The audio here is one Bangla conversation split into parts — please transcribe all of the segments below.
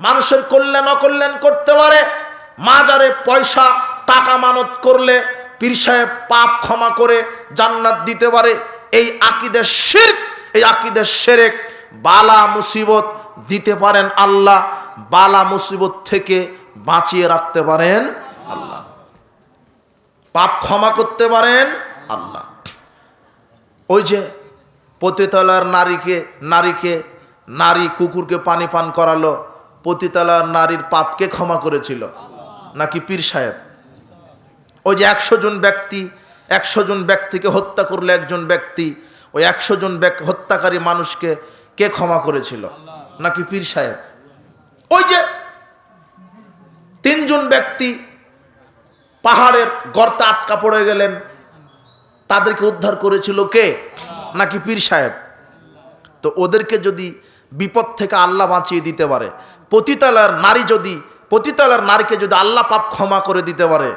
মানুষের কল্যাণ, অকল্যাণ করতে পারে। মাজারে পয়সা, টাকা মানত করলে পীর সাহেব পাপ ক্ষমা করে জান্নাত দিতে পারে। এই আকিদের শির্ক, এই আকিদের সেরেক বালা মুসিবত দিতে পারেন আল্লাহ। বালা মুসিবত থেকে বাঁচিয়ে রাখতে পারেন আল্লাহ। পাপ ক্ষমা করতে পারেন আল্লাহ। ওই যে পতিতলার নারীকে নারীকে, নারী কুকুরকে পানি পান করালো। পতিতলার নারীর পাপকে ক্ষমা করেছিল। নাকি পীর সাহেব? ওই যে একশো জন ব্যক্তি, একশো জন ব্যক্তিকে হত্যা করলে একজন ব্যক্তি, ওই একশো জন হত্যাকারী মানুষকে কে ক্ষমা করেছিল? নাকি পীর সাহেব? ওই যে তিনজন ব্যক্তি পাহাড়ের গর্তে আটকা পড়ে গেলেন। তাদেরকে উদ্ধার করেছিল কে? নাকি পীর সাহেব? তো ওদেরকে যদি বিপদ থেকে আল্লাহ বাঁচিয়ে দিতে পারে। পতিতালার নারী যদি পতিতালার নারীকে যদি আল্লাহ পাপ ক্ষমা করে দিতে পারে,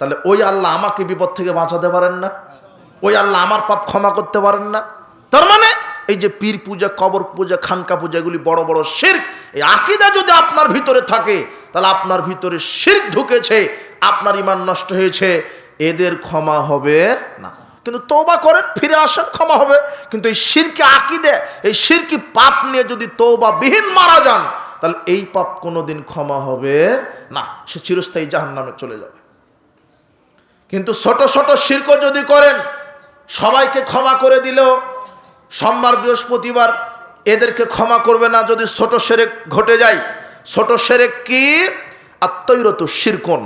তাহলে ওই আল্লাহ আমাকে বিপদ থেকে বাঁচাতে পারেন না। ওই আল্লাহ আমার পাপ ক্ষমা করতে পারেন না। তার মানে এই যে পীর পূজা, কবর পূজা, খানকা পূজা, এগুলি বড় বড় শির্ক, এই আকিদা যদি আপনার ভিতরে থাকে, তাহলে আপনার ভিতরে শির্ক ঢুকেছে, আপনার ইমান নষ্ট হয়েছে, এদের ক্ষমা হবে না। কিন্তু তৌবা করেন, ফিরে আসেন, ক্ষমা হবে। কিন্তু এই শিরকে আকিদে, এই শিরকি পাপ নিয়ে যদি তৌবা বিহীন মারা যান, তাহলে এই পাপ কোনোদিন ক্ষমা হবে না। সে চিরস্থায়ী জাহান নামে চলে যাবে। কিন্তু ছোট ছোট শির্ক যদি করেন, সবাইকে ক্ষমা করে দিলেও, সোমবার, বৃহস্পতিবার এদেরকে ক্ষমা করবে না যদি ছোট সেরেক ঘটে যায়। ছোট সেরেক কি? আত্মৈরত শিরকন।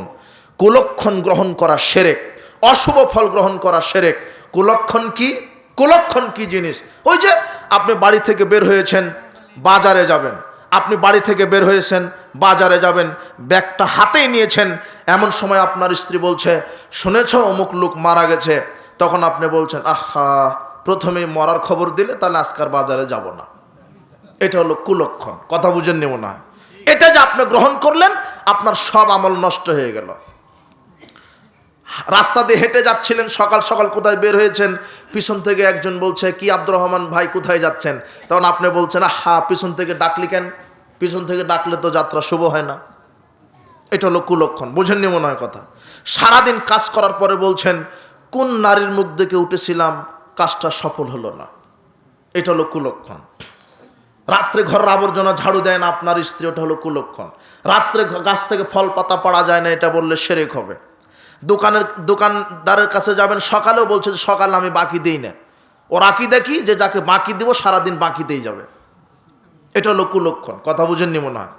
কুলক্ষণ গ্রহণ করা সেরেক অশুভ ফল গ্রহণ করা সেরেক। কুলক্ষণ কি? কুলক্ষণ কি জিনিস? ওই যে আপনি বাড়ি থেকে বের হয়েছেন, বাজারে যাবেন। আপনি বাড়ি থেকে বের হয়েছেন, বাজারে যাবেন, ব্যাগটা হাতেই নিয়েছেন। এমন সময় আপনার স্ত্রী বলছে, শুনেছ, অমুক লোক মারা গেছে? তখন আপনি বলছেন, আহা, প্রথমেই মরার খবর দিলে তাহলে আজকার বাজারে যাব না। এটা হলো কুলক্ষণ। কথা বুঝে নেব না এটা যে আপনি গ্রহণ করলেন, আপনার সব আমল নষ্ট হয়ে গেল। রাস্তা দিয়ে হেঁটে যাচ্ছিলেন, সকাল সকাল কোথায় বের হয়েছেন? পিছন থেকে একজন বলছে, কি আব্দুর রহমান ভাই, কোথায় যাচ্ছেন? তখন আপনি বলছেন হা পিছন থেকে ডাকলি কেন? পিছন থেকে ডাকলে তো যাত্রা শুভ হয় না। এটা হলো কুলক্ষণ, বুঝেননি মনে হয় কথা? সারাদিন কাজ করার পরে বলছেন, কোন নারীর মুখ দেখে উঠেছিলাম, কাজটা সফল হলো না? এটা হলো কুলক্ষণ। রাত্রে ঘরের আবর্জনা ঝাড়ু দেয় না আপনার স্ত্রী, ওটা হলো কুলক্ষণ। রাত্রে গাছ থেকে ফল পাতা পাড়া যায় না, এটা বললে সেরেক হবে। দোকানের দোকানদারের কাছে যাবেন, সকালেও বলছে যে সকালে আমি বাকি দিই না। ও রাখি দেখি যে যাকে বাকি দেবো, সারাদিন বাকিতেই যাবে। এটা হলো কুলক্ষণ। কথা বুঝেননি মনে হয়?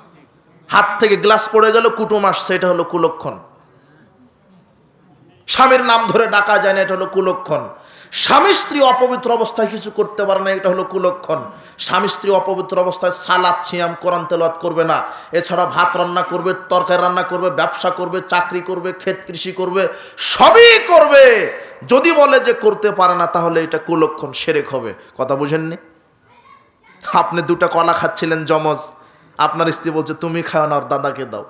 হাত থেকে গ্লাস পড়ে গেল, কুটুম আসছে, এটা হলো কুলক্ষণ। স্বামীর নাম ধরে ডাকা যায় না, এটা হলো কুলক্ষণ। স্বামী স্ত্রী অপবিত্র অবস্থায় কিছু করতে পারে না, এটা হলো কুলক্ষণ। স্বামী স্ত্রী অপবিত্র অবস্থায় সালাদ ছিয়াম কোরআন তেলাওয়াত করবে না। এছাড়া ভাত রান্না করবে, তরকারি রান্না করবে, ব্যবসা করবে, চাকরি করবে, ক্ষেত কৃষি করবে, সবই করবে। যদি বলে যে করতে পারে না, তাহলে এটা কুলক্ষণ, সেরেক হবে। কথা বুঝেননি? আপনি দুটো কলা খাচ্ছিলেন জমজ আপনার স্ত্রী বলছে, তুমি খাও না, ওর দাদাকে দাও।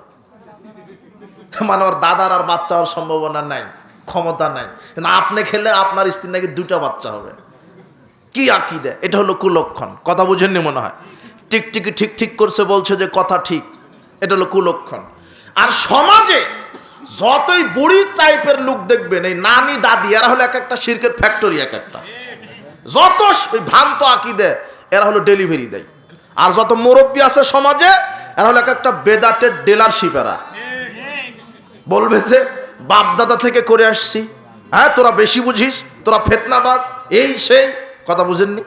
মানে ওর দাদার আর বাচ্চা হওয়ার সম্ভাবনা নাই। ক্ষমতা নাই। কিন্তু আপনি খেলে আপনার স্ত্রী নাকি দুটা বাচ্চা হবে। কি আঁকি দেয় এটা হলো কুলক্ষণ। কথা বুঝেননি মনে হয়? টিকটিকি ঠিক ঠিক করছে বলছে যে কথা ঠিক। এটা হলো কুলক্ষণ। আর সমাজে যতই বুড়ি টাইপের লোক দেখবেন, এই নানি, দাদি, এরা হলো এক একটা শির্কের ফ্যাক্টরি এক একটা। যত ভ্রান্ত দেয় এরা হলো ডেলিভারি দেয়। আর যত মুরব্বী আছে সমাজে, এরা হলো এক একটা বেদাটের ডিলারশিপ এরা। বলবে যে বাপ দাদা থেকে করে আসছি। হ্যাঁ তোরা বেশি বুঝিস, তোরা ফেতনাবাজ, এই সেই, কথা বুঝেননি?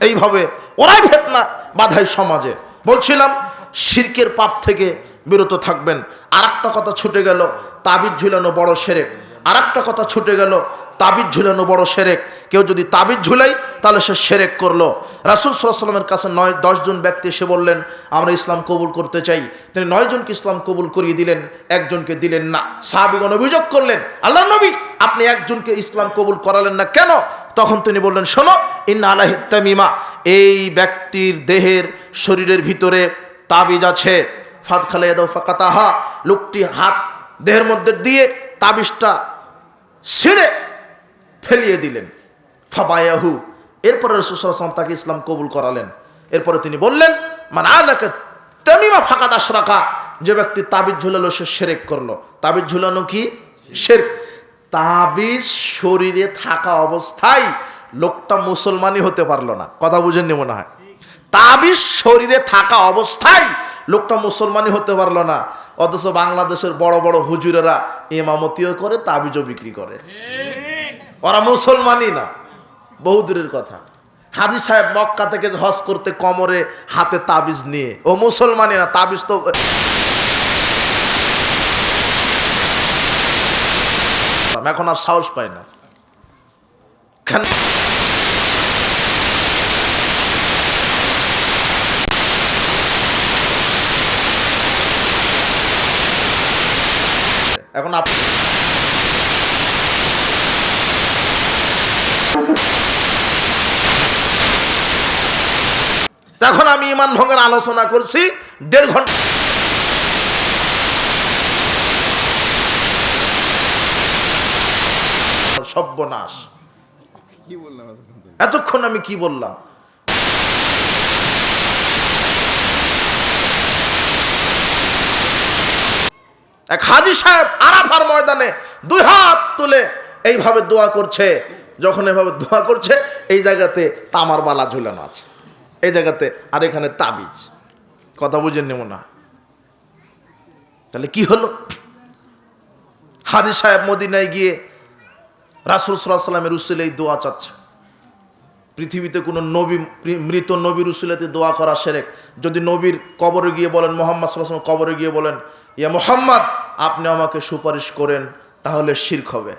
এইভাবে ওরাই ফেতনা বাধাই সমাজে। বলছিলাম, শিরকের পাপ থেকে বিরত থাকবেন। আর একটা কথা ছুটে গেল, তাবিজ ঝুলানো বড় সেরেক। আর কথা ছুটে গেল তাবিজ ঝুলানো বড় সেরেক। কেউ যদি তাবিজ ঝুলাই, তাহলে সে সেরেক করল। রাসুল সাল্লামের কাছে নয় দশজন ব্যক্তি এসে বললেন, আমরা ইসলাম কবুল করতে চাই। তিনি নয়জনকে ইসলাম কবুল করিয়ে দিলেন, একজনকে দিলেন না। সাহাবিগণ অভিযোগ করলেন আল্লাহ নবী, আপনি একজনকে ইসলাম কবুল করালেন না কেন? তখন তিনি বললেন, শোনো, ইন্না আলাহিত্তামিমা এই ব্যক্তির দেহের শরীরের ভিতরে তাবিজ আছে। ফাত খালে ফাকাতাহা। লোকটি হাত দেহের মধ্যে দিয়ে তাবিজটা ছিঁড়ে ফেলিয়ে দিলেন। ফাবায়াহু। এরপরে রসুলাম তাকে ইসলাম কবুল করালেন। এরপরে তিনি বললেন মানে আলাকে তেমিমা ফাঁকা দাস রাখা যে ব্যক্তি তাবিজ ঝুলালো, সে সেরেক করল। তাবিজ ঝুলানো কি? শের তাবিজ শরীরে থাকা অবস্থায় লোকটা মুসলমানই হতে পারল না। কথা বুঝেননি মনে হয়? তাবিজ শরীরে থাকা অবস্থায় লোকটা মুসলমানই হতে পারল না। অথচ বাংলাদেশের বড় বড় হুজুরেরা ইমামতিও করে, তাবিজও বিক্রি করে। ওরা মুসলমানই না। বহু দূরের কথা। হাজি সাহেব মক্কা থেকে হজ করতে কমরে হাতে তাবিজ নিয়ে। ও মুসলমানই না, তাবিজ তো এখন আর সাহস পায় না। এখন আপনি তখন আমি ইমান ভঙ্গের আলোচনা করছি দেড় ঘণ্টা। সর্বনাশ। কি বললাম এতক্ষণ এতক্ষণ আমি কি বললাম? এক হাজি সাহেব আরাফার ময়দানে দুই হাত তুলে এইভাবে দোয়া করছে যখন এভাবে দোয়া করছে এই জায়গাতে তামার বালা ঝুলানো আছে। এই জায়গাতে আর এখানে তাবিজ। কথা বুঝে নেব না। তাহলে কি হলো? হাজি সাহেব মদিনায় গিয়ে রাসুল সাল্লাহ সাল্লামের এই দোয়া চাচ্ছে। পৃথিবীতে কোনো নবী, মৃত নবীর উসিলাতে দোয়া করা সেরেক। যদি নবীর কবরে গিয়ে বলেন, মোহাম্মদ সাল্লাহ কবরে গিয়ে বলেন, ইয়া মোহাম্মদ, আপনি আমাকে সুপারিশ করেন, তাহলে শির্ক হবে।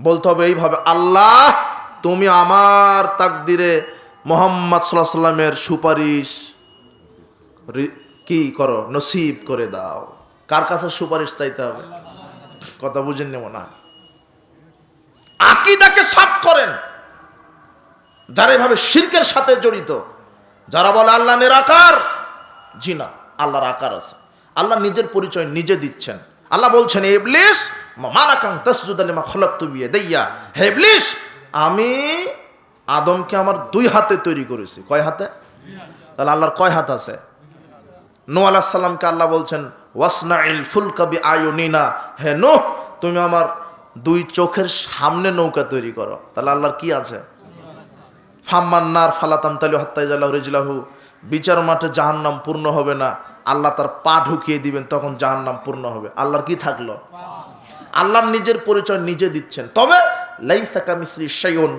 বলতে হবে এইভাবে, আল্লাহ, তুমি আমার তাকদিরে মোহাম্মদ সাল্লাহ সাল্লামের সুপারিশ কি করো? নসিব করে দাও। কার কাছে সুপারিশ চাইতে হবে? কথা বুঝেন নেব না। আকিদাকে সাফ করেন। যারা এভাবে শিরকের সাথে জড়িত, যারা বলে আল্লাহ নিরাকার জি না, আল্লাহর আকার আছে। আল্লাহ নিজের পরিচয় নিজে দিচ্ছেন। আল্লাহ বলছেন এবলিস মানাকাং তসজুদালিমা খলক তুবিয়ে দেইয়া হে ইবলিস, আমি আদমকে আমার দুই হাতে তৈরি করেছি। কয় হাতে? তাহলে আল্লাহর কয় হাত আছে? নো আলাহ সাল্লামকে আল্লাহ বলছেন, ওয়াসনাইল ফুলকাবি আয়ুনিনা হে নো তুমি আমার দুই চোখের সামনে নৌকা তৈরি করো। তাহলে আল্লাহর কি আছে? ফাম্মান্নার ফালাতাম তালি হত্যাইজাল্লাহ রিজলাহু। বিচার মাঠে জাহান্নাম পূর্ণ হবে না। আল্লাহ তার পা ঢুকিয়ে দিবেন, তখন জাহান্নাম পূর্ণ হবে। আল্লাহর কি থাকল? আল্লাহর নিজের পরিচয় নিজে দিচ্ছেন। তবে লাইসাকা মিশ্রি শাইন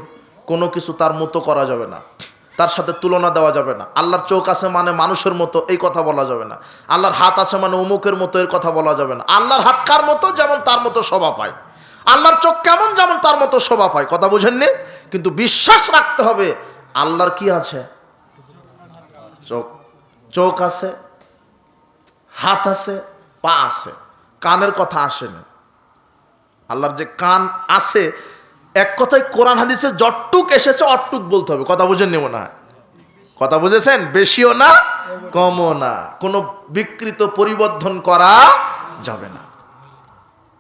কোনো কিছু তার মতো করা যাবে না। তার সাথে তুলনা দেওয়া যাবে না। আল্লাহর চোখ আছে মানে মানুষের মতো, এই কথা বলা যাবে না। আল্লাহর হাত আছে মানে অমুকের মতো, এর কথা বলা যাবে না। আল্লাহর হাত কার মতো? যেমন তার মতো শোভা পায়। আল্লাহর চোখ কেমন? যেমন তার মতো শোভা পায়। কথা বুঝেননি কিন্তু বিশ্বাস রাখতে হবে, আল্লাহর কি আছে? চোখ। চোখ আছে, হাত আছে, পা আছে। কানের কথা আসেনি। আল্লাহর যে কান আছে এক কথায় কোরআন হাদিসে যটটুক এসেছে অটটুক বলতে হবে। কথা বুঝেননি মনে না কথা বুঝেছেন? বেশিও না, কমও না। কোনো বিকৃত পরিবর্ধন করা যাবে না।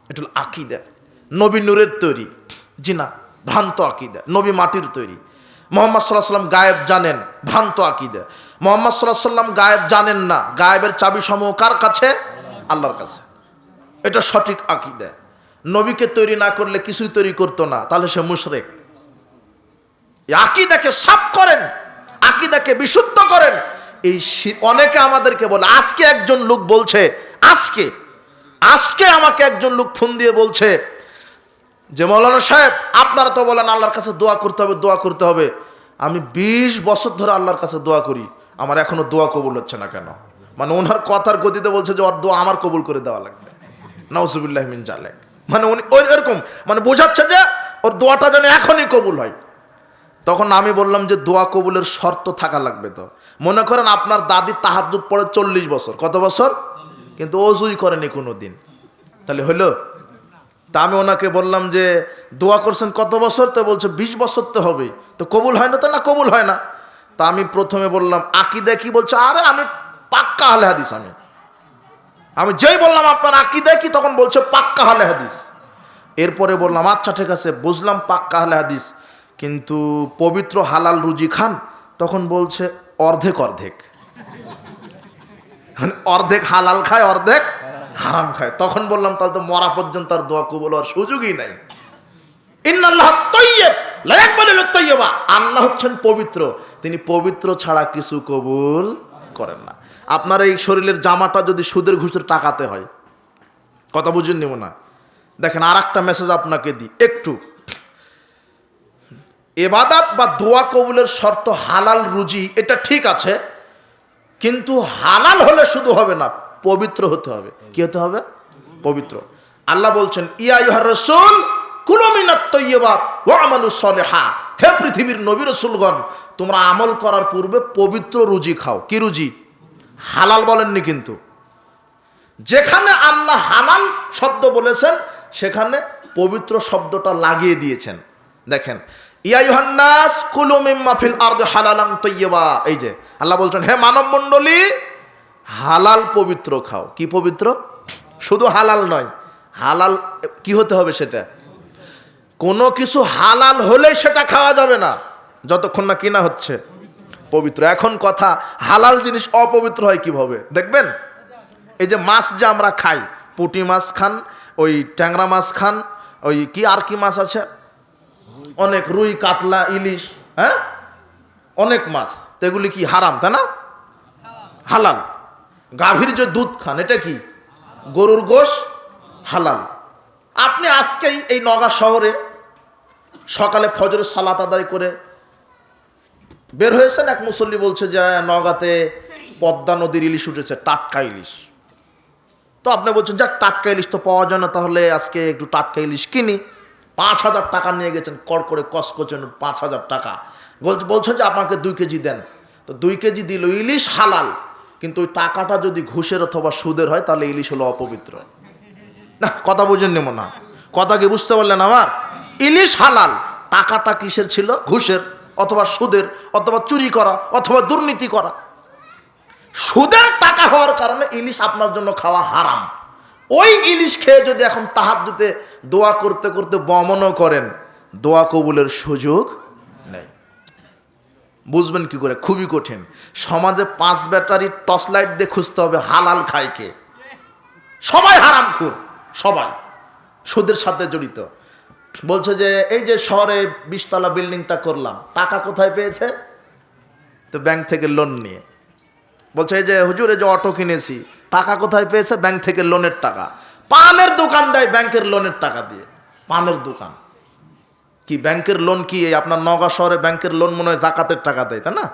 এটা আকিদা। নবী নূরের তৈরি। জি না, ভ্রান্ত আকিদা। নবী মাটির তৈরি। মোহাম্মদ সাল্লাহ সাল্লাম গায়েব জানেন, ভ্রান্ত আকিদা। মোহাম্মদ সাল্লাহ সাল্লাম গায়েব জানেন না। গায়েবের চাবি সমূহ কার কাছে? আল্লাহর কাছে। এটা সঠিক আকিদা। নবীকে তৈরি না করলে কিছুই তৈরি করতো না, তাহলে সে মুশরেক। আকিদাকে সাফ করেন, আকিদাকে বিশুদ্ধ করেন। এই অনেকে আমাদেরকে বলে, আজকে একজন লোক বলছে, আজকে আজকে আমাকে একজন লোক ফোন দিয়ে বলছে যে, মৌলানা সাহেব, আপনারা তো বলেন আল্লাহর কাছে দোয়া করতে হবে, দোয়া করতে হবে। আমি ২০ বছর ধরে আল্লাহর কাছে দোয়া করি, আমার এখনও দোয়া কবুল হচ্ছে না কেন? মানে ওনার কথার গতিতে বলছে যে, ওর দোয়া আমার কবুল করে দেওয়া লাগবে। নাউজুবিল্লাহ মিন জালেক। মানে উনি ওই এরকম মানে বোঝাচ্ছে যে ওর দোয়াটা যেন এখনই কবুল হয়। তখন আমি বললাম যে দোয়া কবুলের শর্ত থাকা লাগবে তো। মনে করেন আপনার দাদি তাহাজুদ পড়ে চল্লিশ বছর। কত বছর? কিন্তু অজুই করেনি কোনো দিন তাহলে হলো? তা আমি ওনাকে বললাম যে, দোয়া করছেন কত বছর? তো বলছে, বিশ বছর তো হবে তো কবুল হয় না তো না কবুল হয় না। তা আমি প্রথমে বললাম, আকিদা কি? বলছে, আরে আমি পাক্কা হালে হাদিস আমি। আমি যেই বললাম, আপনার আকিদা কি? তখন বলছে, পাক্কা হালে হাদিস। এরপরে বললাম আচ্ছা ঠিক আছে, বুঝলাম পাক্কা হালে হাদিস। কিন্তু পবিত্র হালাল রুজি খান? তখন বলছে, অর্ধেক অর্ধেক। মানে অর্ধেক হালাল খায়, অর্ধেক হারাম খায়। তখন বললাম, তাহলে তো মরা পর্যন্ত আর দোয়া কবুল হওয়ার সুযোগই নাই। ইন্নাল্লাহ আল্লাহ হচ্ছেন পবিত্র। তিনি পবিত্র ছাড়া কিছু কবুল করেন না। আপনার এই শরীরের জামাটা যদি সুদের ঘুষের টাকাতে হয়, কথা বুঝুন নেব না। দেখেন আর একটা মেসেজ আপনাকে দিই, একটু। এবাদাত বা দোয়া কবুলের শর্ত হালাল রুজি, এটা ঠিক আছে, কিন্তু হালাল হলে শুধু হবে না, পবিত্র হতে হবে। কি হতে হবে? পবিত্র। আল্লাহ বলছেন, ইয়া ইহার রসুল হে পৃথিবীর নবী রসুলগণ, তোমরা আমল করার পূর্বে পবিত্র রুজি খাও। কি রুজি? হালাল বলেননি কিন্তু। যেখানে আল্লাহ হালাল শব্দ বলেছেন, সেখানে পবিত্র শব্দটা লাগিয়ে দিয়েছেন। দেখেন, ইয়া ইউহান্নাস কুলু মিম্মা ফিল আরদ হালালাম তৈয়বা এই যে, আল্লাহ বলছেন, হে মানব মণ্ডলী, হালাল পবিত্র খাও। কি পবিত্র? শুধু হালাল নয়, হালাল কি হতে হবে সেটা? কোনো কিছু হালাল হলেই সেটা খাওয়া যাবে না, যতক্ষণ না কিনা হচ্ছে। পবিত্র। এখন কথা, হালাল জিনিস অপবিত্র হয় কীভাবে? দেখবেন? এই যে মাছ যে আমরা খাই, পুঁটি মাছ খান, ওই ট্যাংরা মাছ খান, ওই কি আর কি মাছ আছে? অনেক রুই, কাতলা, ইলিশ হ্যাঁ? অনেক মাছ। এগুলি কি হারাম, তাই না? হালাল। গাভীর যে দুধ খান, এটা কি? গরুর গোশ হালাল। আপনি আজকেই এই নগা শহরে সকালে ফজর সালাত আদায় করে বের হয়েছেন এক মুসল্লি বলছে যে নগাতে পদ্মা নদীর ইলিশ উঠেছে, টাটকা ইলিশ। তো আপনি বলছেন, যাক, টাটকা ইলিশ তো পাওয়া যায় না, তাহলে আজকে একটু টাটকা ইলিশ কিনি। পাঁচ হাজার টাকা নিয়ে গেছেন, কর করে কস করছেন পাঁচ হাজার টাকা। বলছে বলছেন যে আমাকে দুই কেজি দেন। তো দুই কেজি দিল ইলিশ হালাল, কিন্তু ওই টাকাটা যদি ঘুষের অথবা সুদের হয়, তাহলে ইলিশ হলো অপবিত্র। না, কথা বুঝেন নেব না কথা কি বুঝতে পারলেন আমার? ইলিশ হালাল, টাকাটা কিসের ছিল? ঘুষের। অথবা সুদের, অথবা চুরি করা, অথবা দুর্নীতি করা। সুদের টাকা হওয়ার কারণে ইলিশ আপনার জন্য খাওয়া হারাম। ওই ইলিশ খেয়ে যদি এখন তাহাবজুতে দোয়া করতে করতে বমনও করেন, দোয়া কবুলের সুযোগ নেই। বুঝবেন কি করে? খুবই কঠিন। সমাজে পাঁচ ব্যাটারি টর্চ লাইট দিয়ে খুঁজতে হবে, হালাল খায় কে? সবাই হারাম খুর সবাই। সুদের সাথে জড়িত। বলছে যে, এই যে শহরে বিশতলা বিল্ডিংটা করলাম, টাকা কোথায় পেয়েছে? তো ব্যাংক থেকে লোন নিয়ে। বলছে, এই যে হুজুর, এই যে অটো কিনেছি, টাকা কোথায় পেয়েছে? ব্যাংক থেকে লোনের টাকা। পানের দোকান দেয় ব্যাংকের লোনের টাকা দিয়ে। পানের দোকান। কি, ব্যাংকের লোন কি? এই আপনার নগা শহরে ব্যাংকের লোন মনে হয় জাকাতের টাকা দেয়, তাই না?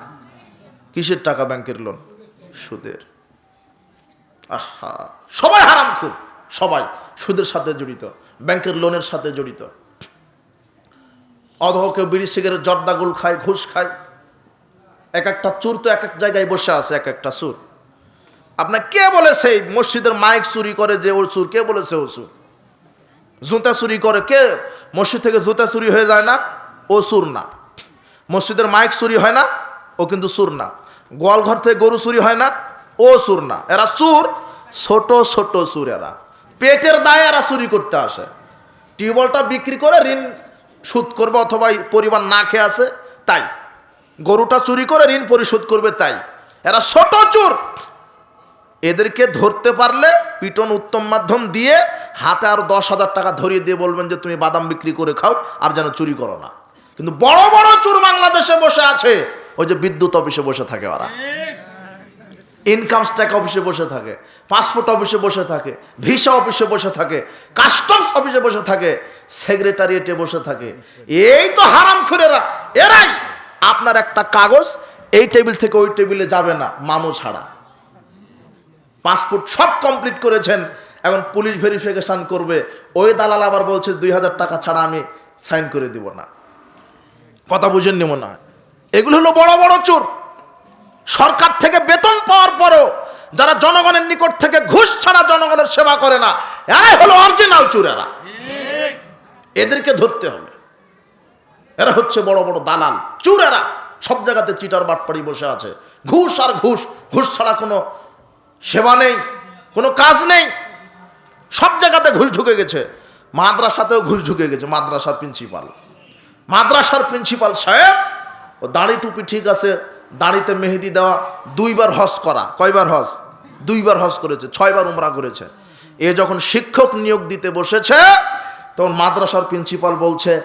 কিসের টাকা ব্যাংকের লোন? সুদের। আহা! সবাই হারামখুর। সবাই সুদের সাথে জড়িত, ব্যাংকের লোনের সাথে জড়িত। অধহ কেউ বিড়ি, সিগারেট জর্দাগুল খায়, ঘুষ খায়। এক একটা চুর তো এক এক জায়গায় বসে আছে, এক একটা চুর। আপনার কে বলেছে মসজিদের মাইক চুরি করে যে ওর চুর? কে বলেছে ও চুর? জুতা চুরি করে কে? মসজিদ থেকে জুতা চুরি হয়ে যায় না, ও চুর না। মসজিদের মাইক চুরি হয় না, ও কিন্তু চুর না। গোয়ালঘর থেকে গরু চুরি হয় না, ও চুর না। এরা চুর, ছোট ছোট চুর এরা পেটের দায়ে এরা চুরি করতে আসে। টিউবওয়েলটা বিক্রি করে ঋণ সুদ করবে অথবা পরিবার না খেয়ে আসে তাই। গরুটা চুরি করে ঋণ পরিশোধ করবে, তাই। এরা ছোট চোর। এদেরকে ধরতে পারলে পিটন উত্তম মাধ্যম দিয়ে হাতে আর দশ হাজার টাকা ধরিয়ে দিয়ে বলবেন যে, তুমি বাদাম বিক্রি করে খাও আর যেন চুরি করো না। কিন্তু বড় বড় চোর বাংলাদেশে বসে আছে। ওই যে বিদ্যুৎ অফিসে বসে থাকে ওরা। ইনকাম ট্যাক্স অফিসে বসে থাকে পাসপোর্ট অফিসে বসে থাকে ভিসা অফিসে বসে থাকে কাস্টমস অফিসে বসে থাকে সেক্রেটারিয়েটে বসে থাকে। এই তো হারাম খুরেরা এরাই। আপনার একটা কাগজ, এই টেবিল থেকে ওই টেবিলে যাবে না, মামু ছাড়া। পাসপোর্ট সব কমপ্লিট করেছেন, এখন পুলিশ ভেরিফিকেশন করবে। ওই দালাল আবার বলছে, দুই হাজার টাকা ছাড়া আমি সাইন করে দিব না। কথা বুঝেন নিব না এগুলো হলো বড় বড় চোর। সরকার থেকে বেতন পাওয়ার পরও যারা জনগণের নিকট থেকে ঘুষ ছাড়া জনগণের সেবা করে না, এরাই হলো অরিজিনাল চোর এরা এদেরকে ধরতে হবে। এরা হচ্ছে বড় বড় দালাল চুর এরা সব জায়গাতে চিটার বাটপাড়ি বসে আছে। ঘুষ আর ঘুষ ঘুষ ছাড়া কোনো সেবা নেই, কোনো কাজ নেই। সব জায়গাতে ঘুষ ঢুকে গেছে। মাদ্রাসাতেও ঘুষ ঢুকে গেছে, মাদ্রাসার প্রিন্সিপাল মাদ্রাসার প্রিন্সিপাল সাহেব, ও দাড়ি টুপি ঠিক আছে দাড়িতে মেহেদি দেওয়া, দুইবার হজ করা। কয়বার হজ? দুইবার হজ করেছে, ছয়বার উমরা করেছে। এ যখন শিক্ষক নিয়োগ দিতে বসেছে, তখন মাদ্রাসার প্রিন্সিপাল বলছে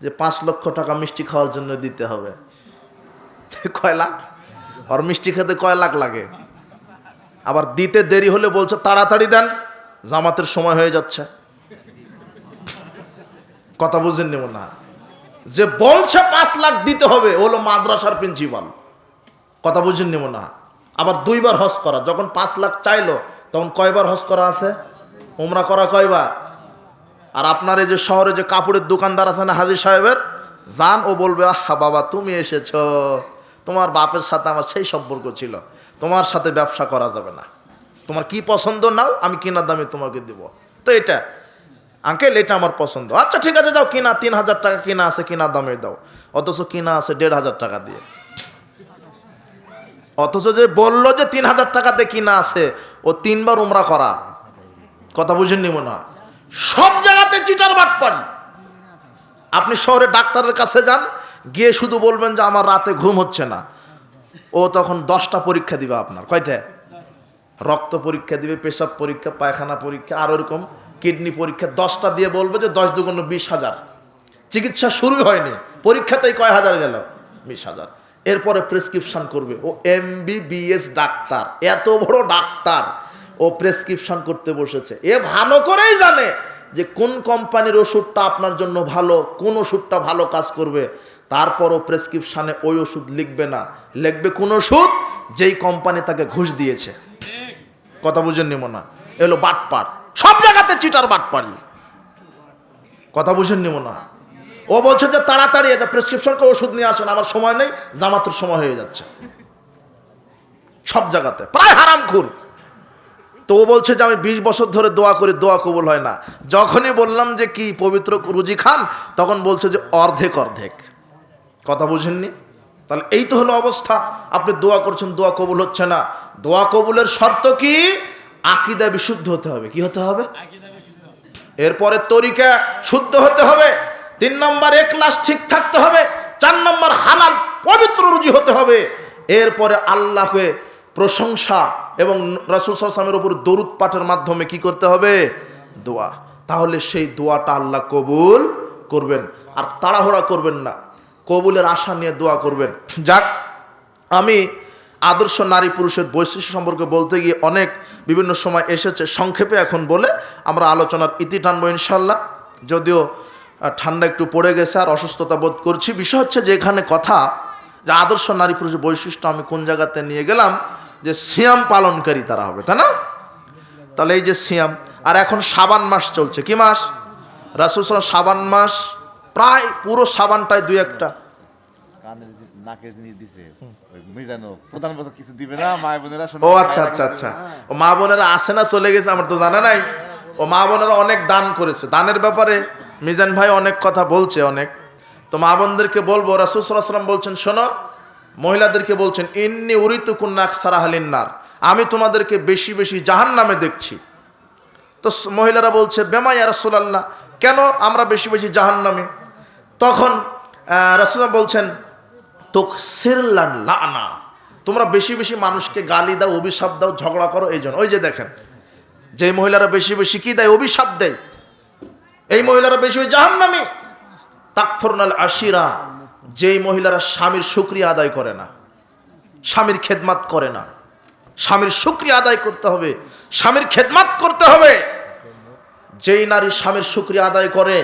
যে, পাঁচ লক্ষ টাকা মিষ্টি খাওয়ার জন্য দিতে হবে। কয় লাখ? আর মিষ্টি খেতে কয় লাখ লাগে? আবার দিতে দেরি হলে বলছে, তাড়াতাড়ি দেন, জামাতের সময় হয়ে যাচ্ছে। কথা বুঝেন নেব না যে বলছে পাঁচ লাখ দিতে হবে হলো মাদ্রাসার প্রিন্সিপাল। কথা বুঝেন নেব না। আবার দুইবার হজ করা, যখন পাঁচ লাখ চাইলো, তখন কয়বার হজ করা আছে? উমরা করা কয়বার? আর আপনার এই যে শহরে যে কাপড়ের দোকানদার আছে না, হাজির সাহেবের যান ও বলবে, আহা বাবা, তুমি এসেছ। তোমার বাপের সাথে আমার সেই সম্পর্ক ছিল। তোমার সাথে ব্যবসা করা যাবে না। তোমার কি পছন্দ নাও, আমি কিনা দামে তোমাকে দিব। তো এটা। আঙ্কেল, এটা আমার পছন্দ। আচ্ছা ঠিক আছে, যাও, কিনা, তিন হাজার টাকা কিনা আছে কিনা দামে দাও। অথচ কিনা আছে দেড় হাজার টাকা দিয়ে। অথচ যে বলল যে তিন হাজার টাকাতে কিনা আছে, ও তিনবার উমরা করা। কথা বুঝেননি মনে হয়? সব জায়গাতে চিটার বাট পারি আপনি শহরে ডাক্তারের কাছে যান, গিয়ে শুধু বলবেন যে আমার রাতে ঘুম হচ্ছে না। ও তখন দশটা পরীক্ষা দিবে আপনার। কয়টা? রক্ত পরীক্ষা দিবে, পেশাব পরীক্ষা, পায়খানা পরীক্ষা, আর ওরকম কিডনি পরীক্ষা, দশটা দিয়ে বলবে যে দশ দুগুণ বিশ হাজার। চিকিৎসা শুরু হয়নি। পরীক্ষাতেই কয় হাজার গেল? বিশ হাজার। এরপরে প্রেসক্রিপশন করবে। ও এমবিবিএস ডাক্তার, এত বড় ডাক্তার, ও প্রেসক্রিপশন করতে বসেছে। এ ভালো করেই জানে যে কোন কোম্পানির ওষুধটা আপনার জন্য ভালো, কোন ওষুধটা ভালো কাজ করবে। তারপরও প্রেসক্রিপশানে ওই ওষুধ লিখবে না। লিখবে কোন ওষুধ যেই কোম্পানি তাকে ঘুষ দিয়েছে। কথা বুঝেন নিব না এলো বাটপার। সব জায়গাতে চিটার বাটপারি কথা বুঝেন নিব না ও বলছে যে তাড়াতাড়ি এটা প্রেসক্রিপশনকে ওষুধ নিয়ে আসেন আমার সময় নেই জামাতুর সময় হয়ে যাচ্ছে। সব জায়গাতে প্রায় হারাম খুর তো ও বলছে যে আমি বিশ বছর ধরে দোয়া করি দোয়া কবুল হয় না। যখনই বললাম যে কি পবিত্র রুজি খান তখন বলছে যে অর্ধেক অর্ধেক। কথা বুঝেননি? তাহলে এই তো হলো অবস্থা। আপনি দোয়া করছেন দোয়া কবুল হচ্ছে না। দোয়া কবুলের শর্ত কি? আকিদা বিশুদ্ধ হতে হবে। কি হতে হবে? এরপরে তরিকা শুদ্ধ হতে হবে। তিন নম্বর এক ক্লাস ঠিক থাকতে হবে। চার নম্বর, হালাল, পবিত্র রুজি হতে হবে। এরপরে আল্লাহকে প্রশংসা এবং রাসুল সালামের উপর দরুদ পাঠের মাধ্যমে কি করতে হবে? দোয়া। তাহলে সেই দোয়াটা আল্লাহ কবুল করবেন। আর তাড়াহুড়া করবেন না। কবুলের আশা নিয়ে দোয়া করবেন। যাক, আমি আদর্শ নারী পুরুষের বৈশিষ্ট্য সম্পর্কে বলতে গিয়ে অনেক বিভিন্ন সময় এসেছে। সংক্ষেপে এখন বলে আমরা আলোচনার ইতি টানবো ইনশাল্লাহ যদিও ঠান্ডা একটু পড়ে গেছে আর অসুস্থতা বোধ করছি। বিষয় হচ্ছে যে এখানে কথা যে আদর্শ নারী পুরুষের বৈশিষ্ট্য আমি কোন জায়গাতে নিয়ে গেলাম যে সিয়াম পালনকারী তারা হবে তাই না? তাহলে এই যে সিয়াম আর এখন সাবান মাস চলছে কি মাস? রাসুল সাবান মাস প্রায় পুরো সাবানটায় দুই একটা। কানের নাকের জিনিস দিছে মিজানো প্রধান বছর কিছু দিবে না মা বোনেরা ও আচ্ছা আচ্ছা আচ্ছা। ও মা বোনেরা আসে না চলে গেছে আমার তো জানা নাই। ও মা বোনেরা অনেক দান করেছে দানের ব্যাপারে মিজান ভাই অনেক কথা বলছে, অনেক। তো মা বোনদেরকে বলব, রাসুল সাল্লাম বলছেন, শোনো, মহিলাদেরকে বলছেন, ইন্নি উরিতু কুন্নাক সারাহালিন্নার আমি তোমাদেরকে বেশি বেশি জাহান নামে দেখছি। তো মহিলারা বলছে বেমাই রাসুলাল্লাহ, কেন আমরা বেশি বেশি জাহান নামে তখন রাসুল্লাহ বলছেন, তোক সিরলান লানা, তোমরা বেশি বেশি মানুষকে গালি দাও, অভিশাপ দাও, ঝগড়া করো, এই জন্য। ওই যে দেখেন, যে মহিলারা বেশি বেশি কি দেয়? অভিশাপ দেয়। এই মহিলারা বেশি বেশি জাহান্নামী। তাকফরনাল আশিরা, যেই মহিলারা স্বামীর শুক্রিয়া আদায় করে না, স্বামীর খেদমাত করে না, স্বামীর শুক্রিয়া আদায় করতে হবে, স্বামীর খেদমাত করতে হবে। যেই নারী স্বামীর শুক্রিয়া আদায় করে,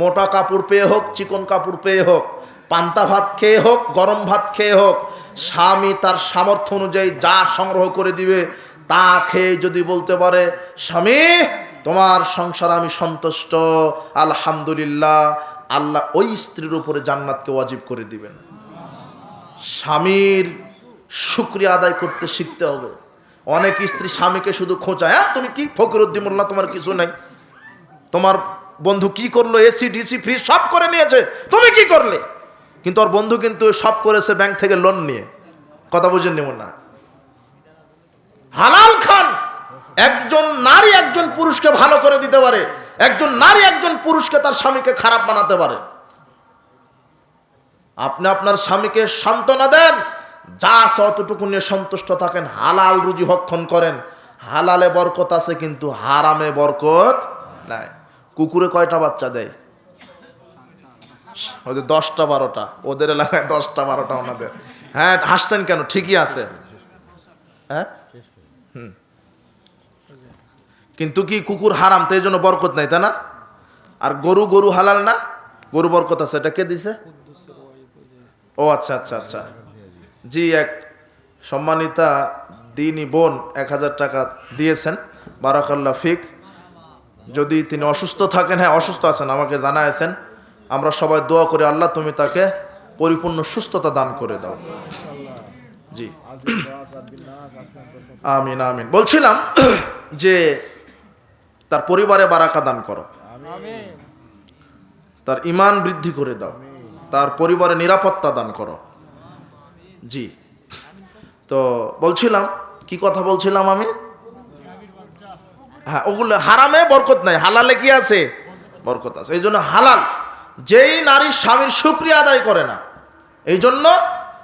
মোটা কাপড় পেয়ে হোক, চিকন কাপড় পেয়ে হোক, পান্তা ভাত খেয়ে হোক, গরম ভাত খেয়ে হোক, স্বামী তার সামর্থ্য অনুযায়ী যা সংগ্রহ করে দিবে, তা খেয়ে যদি বলতে পারে, স্বামী তোমার সংসার আমি সন্তুষ্ট, আলহামদুলিল্লাহ। আল্লাহ ওই স্ত্রীর উপরে জান্নাতকে ওয়াজিব করে দিবেন। স্বামীর শুক্রিয়া আদায় করতে শিখতে হবে। অনেক স্ত্রী স্বামীকে শুধু খোঁচায় হ্যাঁ তুমি কি ফকিরুদ্দিন মোল্লা, তোমার কিছু নাই? তোমার বন্ধু কি করল? এসি ডিসি ফ্রিজ সব করে নিয়েছে, তুমি কি করলে? কিন্তু ওর বন্ধু কিন্তু সব করেছে ব্যাংক থেকে লোন নিয়ে। কথা বুঝেন নেব না হালাল খান! একজন নারী একজন পুরুষকে ভালো করে দিতে পারে, একজন নারী একজন পুরুষকে তার স্বামীকে খারাপ বানাতে পারে। আপনি আপনার স্বামীকে সান্ত্বনা দেন, যা আছে অতটুকু নিয়ে সন্তুষ্ট থাকেন, হালাল রুজি ভক্ষণ করেন। হালালে বরকত আছে, কিন্তু হারামে বরকত নাই। কুকুরে কয়টা বাচ্চা দেয়? ওদের দশটা, বারোটা। ওদের এলাকায় দশটা, বারোটা ওনাদের। হ্যাঁ হাসছেন কেন? ঠিকই আছে। হ্যাঁ হুম। কিন্তু কি কুকুর হারাম? তো এই জন্য বরকত নাই, তাই না? আর গরু গরু হালাল না? গরু বরকত আছে, এটা কে দিছে? ও আচ্ছা আচ্ছা আচ্ছা। জি, এক সম্মানিতা দিনী বোন এক হাজার টাকা দিয়েছেন বারাকাল্লা ফিক। যদি তিনি অসুস্থ থাকেন হ্যাঁ অসুস্থ আছেন, আমাকে জানাইছেন। আমরা সবাই দোয়া করি, আল্লাহ তুমি তাকে পরিপূর্ণ সুস্থতা দান করে দাও। জি। আমিন আমিন। বলছিলাম যে তার পরিবারে বারাকা দান করো। তার ইমান বৃদ্ধি করে দাও। তার পরিবারে নিরাপত্তা দান করো। জি। তো বলছিলাম কি কথা বলছিলাম আমি? হ্যাঁ ওগুলো হারামে বরকত নাই। হালালে কি আছে? বরকত আছে। এই জন্য হালাল। যেই নারী স্বামীর সুক্রিয়া আদায় করে না এই জন্য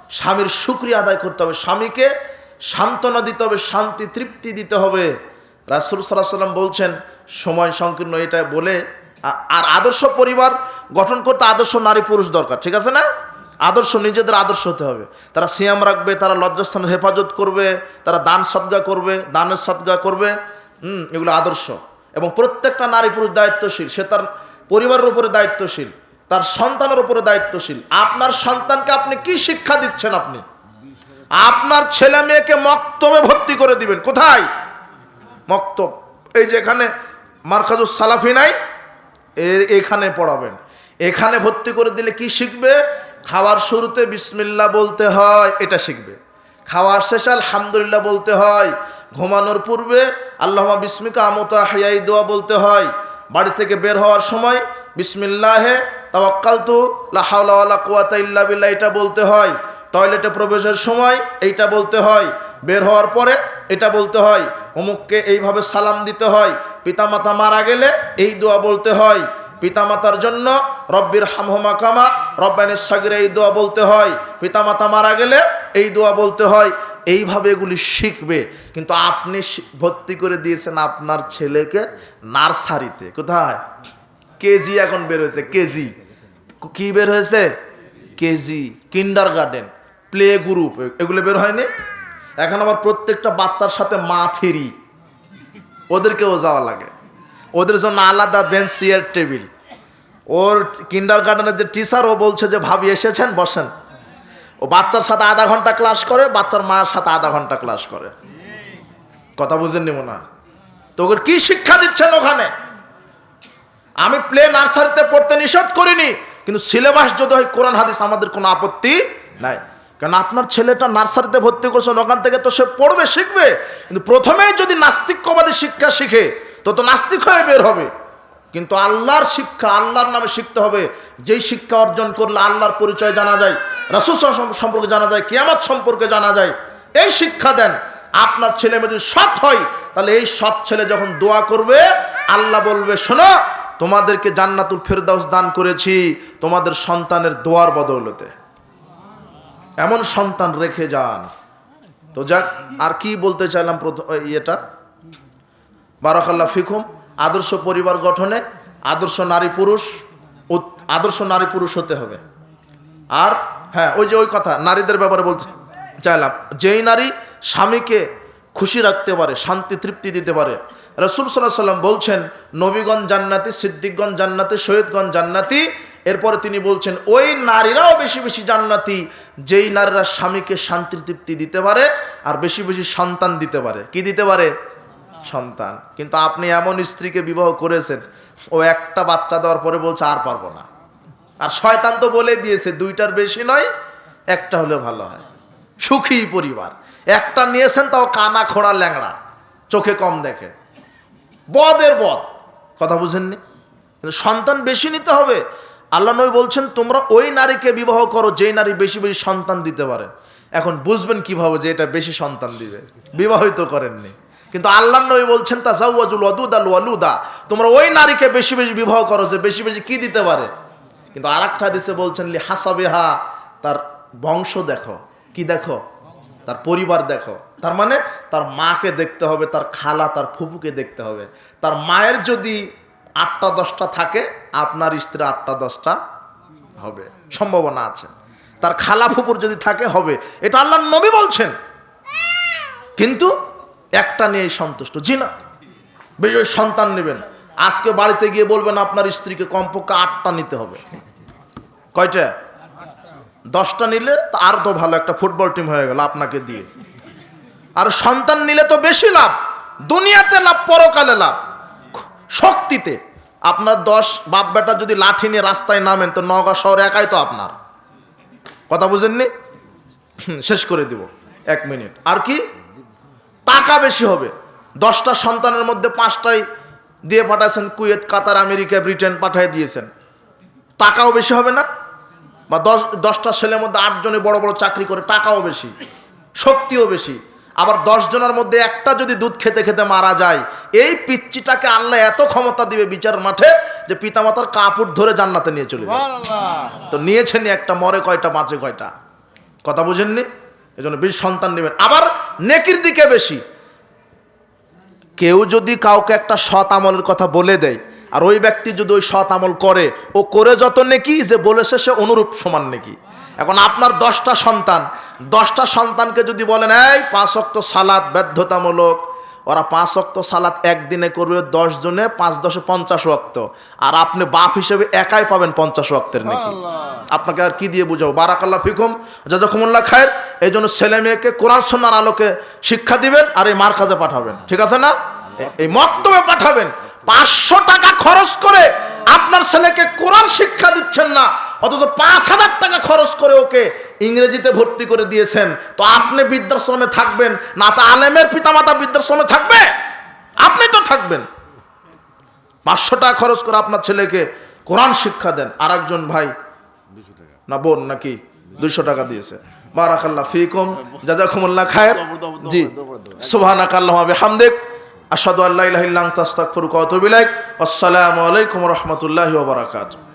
স্বামীর সুক্রিয়া আদায় করতে হবে। স্বামীকে সান্ত্বনা দিতে হবে শান্তি তৃপ্তি দিতে হবে। রাসুল সাল্লাহ সাল্লাম বলছেন সময় সংকীর্ণ এটা বলে আর আদর্শ পরিবার গঠন করতে আদর্শ নারী পুরুষ দরকার, ঠিক আছে না? আদর্শ নিজেদের আদর্শ হতে হবে। তারা সিয়াম রাখবে, তারা লজ্জাস্থানের হেফাজত করবে, তারা দান সদ্গা করবে, দানের সদ্গা করবে, হুম, এগুলো আদর্শ। এবং প্রত্যেকটা নারী পুরুষ দায়িত্বশীল, সে তার পরিবারের উপরে দায়িত্বশীল, তার সন্তানের উপরে দায়িত্বশীল। আপনার সন্তানকে আপনি কি শিক্ষা দিচ্ছেন আপনি? আপনার ছেলে মেয়েকে মক্তবে ভর্তি করে দিবেন। কোথায়? মক্তব। এই যে এখানে মার্কাজুস সালাফি নাই এখানে পড়াবেন। এখানে ভর্তি করে দিলে কি শিখবে? খাওয়ার শুরুতে বিসমিল্লা বলতে হয়, এটা শিখবে। খাওয়ার শেষে আলহামদুলিল্লাহ বলতে হয়, ঘুমানোর পূর্বে আল্লাহ বিস্মিকা আমতা হাইয়াই দোয়া বলতে হয়, বাড়ি থেকে বের হওয়ার সময় বিসমিল্লাহে তাওয়াক্কালতু, লা হাওলা ওয়ালা কুওয়াতা ইল্লা বিল্লাহ, এটা বলতে হয়। টয়লেটে প্রবেশের সময় এইটা বলতে হয়, বের হওয়ার পরে এটা বলতে হয় অমুককে এইভাবে সালাম দিতে হয়, পিতামাতা মারা গেলে এই দোয়া বলতে হয়। পিতামাতার জন্য রব্বির হামহমা কামা রব্বানের সাগরে এই দোয়া বলতে হয়। পিতামাতা মারা গেলে এই দোয়া বলতে হয়। এইভাবে এগুলি শিখবে। কিন্তু আপনি ভর্তি করে দিয়েছেন আপনার ছেলেকে নার্সারিতে। কোথায়? কেজি এখন বের হয়েছে, কেজি। কি বের হয়েছে? কেজি। Kindergarten play group. এগুলো বের হয়নি? এখন আবার প্রত্যেকটা বাচ্চার সাথে মা ফেরি। ওদেরকেও যাওয়া লাগে। ওদের জন্য আলাদা বেঞ্চ চেয়ার টেবিল ওর কিন্ডার গার্ডেনের যে টিচার ও বলছে যে, ভাবি, এসেছেন? বসেন। ও বাচ্চার সাথে আধা ঘণ্টা ক্লাস করে, বাচ্চার মায়ের সাথে আধা ঘণ্টা ক্লাস করে। কথা বুঝেননি মনে না তো ওকে কি শিক্ষা দিচ্ছেন ওখানে? আমি প্লে নার্সারিতে পড়তে নিষেধ করিনি, কিন্তু সিলেবাস যদি হয়, কোরআন, হাদিস আমাদের কোনো আপত্তি নাই। কারণ আপনার ছেলেটা নার্সারিতে ভর্তি করছেন ওখান থেকে তো সে পড়বে, শিখবে। কিন্তু প্রথমেই যদি নাস্তিক্যবাদী শিক্ষা শিখে, তো তো নাস্তিক হয়ে বের হবে। কিন্তু আল্লাহর শিক্ষা, আল্লাহর নামে শিখতে হবে। যেই শিক্ষা অর্জন করলে আল্লাহর পরিচয় জানা যায়, রাসুল সম্পর্কে জানা যায়, কিয়ামত সম্পর্কে জানা যায়, এই শিক্ষা দেন। আপনার ছেলে মেয়ে যদি সৎ হয়, তাহলে এই সৎ ছেলে যখন দোয়া করবে, আল্লাহ বলবে, শোনো, তোমাদেরকে জান্নাতুল ফেরদাউস দান করেছি, তোমাদের সন্তানের দোয়ার বদৌলতে। এমন সন্তান রেখে যান। তো যাক, আর কি বলতে চাইলাম প্রথম ইয়েটা? বারাকাল্লাহ ফিকুম, আদর্শ পরিবার গঠনে আদর্শ নারী পুরুষ আদর্শ নারী পুরুষ হতে হবে। আর হ্যাঁ ওই যে ওই কথা, নারীদের ব্যাপারে বলতে চাইলাম। যেই নারী স্বামীকে খুশি রাখতে পারে, শান্তি, তৃপ্তি দিতে পারে, রসুল সাল্লাহ সাল্লাম বলছেন নবীগঞ্জ জান্নাতি সিদ্দিকগঞ্জ জান্নাতি শহীদগঞ্জ জান্নাতি এরপরে তিনি বলছেন, ওই নারীরাও বেশি বেশি জান্নাতি, যেই নারীরা স্বামীকে শান্তি তৃপ্তি দিতে পারে আর বেশি বেশি সন্তান দিতে পারে। কি দিতে পারে? সন্তান। কিন্তু আপনি এমন স্ত্রীকে বিবাহ করেছেন, ও একটা বাচ্চা দেওয়ার পরে বলছে, আর পারব না। আর শয়তান তো বলে দিয়েছে, দুইটার বেশি নয়, একটা হলে ভালো হয়। সুখী পরিবার। একটা নিয়েছেন তাও কানা খোড়া ল্যাংড়া, চোখে কম দেখে। বদের বদ। কথা বুঝেননি? সন্তান বেশি নিতে হবে আল্লাহ নবী বলছেন, তোমরা ওই নারীকে বিবাহ করো যেই নারী বেশি বেশি সন্তান দিতে পারে। এখন বুঝবেন কীভাবে যে এটা বেশি সন্তান দিবে। বিবাহিত করেননি। কিন্তু আল্লাহ নবী বলছেন তা জাউয়াজুল ওয়াদুদ আল ওয়ালুদা। তোমরা ওই নারীকে বেশি বেশি বিবাহ করো যে বেশি বেশি কি দিতে পারে? কিন্তু আর একটা দিছে বলছেন, লি হাসাবেহা, তার বংশ দেখো। কি দেখো? তার পরিবার দেখো। তার মানে তার মাকে দেখতে হবে, তার খালা, তার ফুপুকে দেখতে হবে। তার মায়ের যদি আটটা দশটা থাকে, আপনার স্ত্রী আটটা দশটা হবে। সম্ভাবনা আছে। তার খালা ফুপুর যদি থাকে, হবে। এটা আল্লাহ নবী বলছেন। কিন্তু একটা নিয়েই সন্তুষ্ট। জি না বেশ সন্তান নেবেন। আজকে বাড়িতে গিয়ে বলবেন, আপনার স্ত্রীকে কমপক্ষে আটটা নিতে হবে। কয়টা? দশটা নিলে আর তো ভালো, একটা ফুটবল টিম হয়ে গেল আপনাকে দিয়ে। আর সন্তান নিলে তো বেশি লাভ। দুনিয়াতে লাভ, পরকালে লাভ। শক্তিতে আপনার দশ বাপ বেটা যদি লাঠি নিয়ে রাস্তায় নামেন, তো নগা শহর একাই তো আপনার। কথা বুঝেননি? শেষ করে দিব, এক মিনিট। আর কি? টাকা বেশি হবে। দশটা সন্তানের মধ্যে পাঁচটাই দিয়ে পাঠাইছেন কুয়েত, কাতার, আমেরিকা, ব্রিটেন পাঠিয়ে দিয়েছেন। টাকাও বেশি হবে না? বা দশ, দশটা ছেলের মধ্যে আটজনে বড় বড় চাকরি করে, টাকাও বেশি, শক্তিও বেশি। আবার দশ জনের মধ্যে একটা যদি দুধ খেতে খেতে মারা যায় এই পিচ্চিটাকে আল্লাহ এত ক্ষমতা দিবে বিচার মাঠে যে পিতামাতার কাপড় ধরে জান্নাতে নিয়ে চলে তো নিয়েছেন একটা মরে কয়টা বাঁচে কয়টা? কথা বুঝেননি? এই জন্য বেশি সন্তান নেবেন। আবার নেকির দিকে বেশি। কেউ যদি কাউকে একটা সৎ আমলের কথা বলে দেয় আর ওই ব্যক্তি যদি ওই সৎ আমল করে ও করে যত নেকি যে বলেছে সে অনুরূপ সমান নেকি। এখন আপনার দশটা সন্তান দশটা সন্তানকে যদি বলেন এই পাঁচ অক্ত সালাদ বাধ্যতামূলক ওরা পাঁচ অক্ত সালাত একদিনে করবে দশ জনে পাঁচ দশে পঞ্চাশ অক্ত। আর আপনি বাপ হিসেবে একাই পাবেন পঞ্চাশ অক্তের নাকি। আপনাকে আর কি দিয়ে বুঝাবো? বারাকাল্লা ফিকুম। জাজাকুমুল্লাহ খায়ের এই জন্য ছেলে মেয়েকে কোরআন সন্ন্যার আলোকে শিক্ষা দিবেন আর এই মার কাজে পাঠাবেন। ঠিক আছে না? এই মক্তবে পাঠাবেন। পাঁচশো টাকা খরচ করে আপনার ছেলেকে কোরআন শিক্ষা দিচ্ছেন না। অথচ পাঁচ হাজার টাকা খরচ করে ওকে ইংরেজিতে ভর্তি করে দিয়েছেন। তো আপনি বৃদ্ধাশ্রমে থাকবেন, না তা আলেমের পিতামাতা বৃদ্ধাশ্রমে থাকবে? আপনি তো থাকবেন। পাঁচশো টাকা খরচ করে আপনার ছেলেকে কোরআন শিক্ষা দেন। আর একজন ভাই, না বোন নাকি, দুইশো টাকা দিয়েছে। বারাকাল্লাহ ফিকুম, জাজাকুমুল্লাহ খায়ের। জি। সুবহানাক আল্লাহুম্মা বিহামদিক। আশহাদু আল্লা ইলাহা ইল্লা আনতা, আস্তাগফিরুকা ওয়া আসসালামু আলাইকুম ওয়া রাহমাতুল্লাহি বারাকাতুহু।